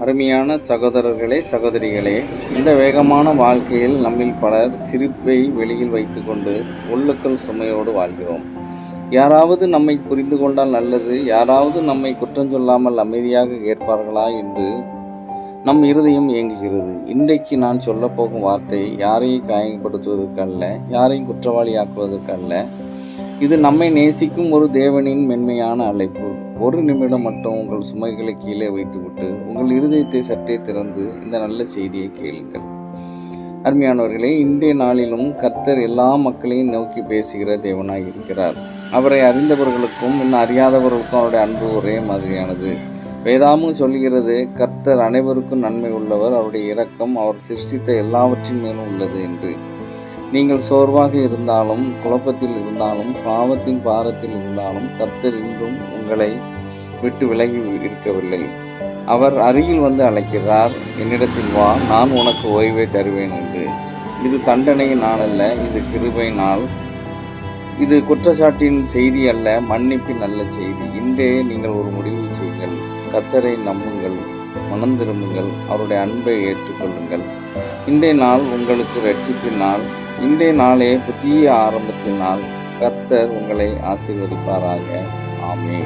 அருமையான சகோதரர்களே சகோதரிகளே இந்த வேகமான வாழ்க்கையில் நம்மில் பலர் சிரிப்பை வெளியில் வைத்துக்கொண்டு உள்ளுக்கள் சுமையோடு வாழ்கிறோம். யாராவது நம்மை புரிந்து கொண்டால் நல்லது யாராவது நம்மை குற்றம் சொல்லாமல் அமைதியாக கேட்பார்களா என்று நம் இருதயம் இயங்குகிறது இன்றைக்கு நான் சொல்லப் போகும் வார்த்தை யாரையும் காயப்படுத்துவதற்கல்ல யாரையும் குற்றவாளியாக்குவதற்கல்ல இது நம்மை நேசிக்கும் ஒரு தேவனின் மென்மையான அழைப்பு. ஒரு நிமிடம் மட்டும் உங்கள் சுமைகளை கீழே வைத்துவிட்டு உங்கள் இருதயத்தை சற்றே திறந்து இந்த நல்ல செய்தியை கேளுங்கள். அருமையானவர்களே இன்றைய நாளிலும் கர்த்தர் எல்லா மக்களையும் நோக்கி பேசுகிற தேவனாக இருக்கிறார். அவரை அறிந்தவர்களுக்கும் இன்னும் அறியாதவர்களுக்கும் அவருடைய அன்பு ஒரே மாதிரியானது. வேதாமும் சொல்கிறது கர்த்தர் அனைவருக்கும் நன்மை உள்ளவர் அவருடைய இரக்கம் அவர் சிருஷ்டித்த எல்லாவற்றின் மேலும் உள்ளது என்று. நீங்கள் சோர்வாக இருந்தாலும் குழப்பத்தில் இருந்தாலும் பாவத்தின் பாரத்தில் இருந்தாலும் கர்த்தர் இன்றும் உங்களை விட்டு விலகி இருக்கவில்லை. அவர் அருகில் வந்து அழைக்கிறார் என்னிடத்தில் வா நான் உனக்கு ஓய்வை தருவேன் என்று. இது தண்டனை நாள் அல்ல இது கிருபை நாள். இது குற்றச்சாட்டின் செய்தி அல்ல மன்னிப்பின் நல்ல செய்தி. இன்றே நீங்கள் ஒரு முடிவு செய்யுங்கள். கத்தரை நம்புங்கள் மனம் திரும்புங்கள் அவருடைய அன்பை ஏற்றுக்கொள்ளுங்கள். இன்றைய நாள் உங்களுக்கு ரட்சிப்பின் நாள். இன்றைய நாளே புதிய ஆரம்பத்தினால் கர்த்தர் உங்களை ஆசீர்வதிப்பாராக. ஆமே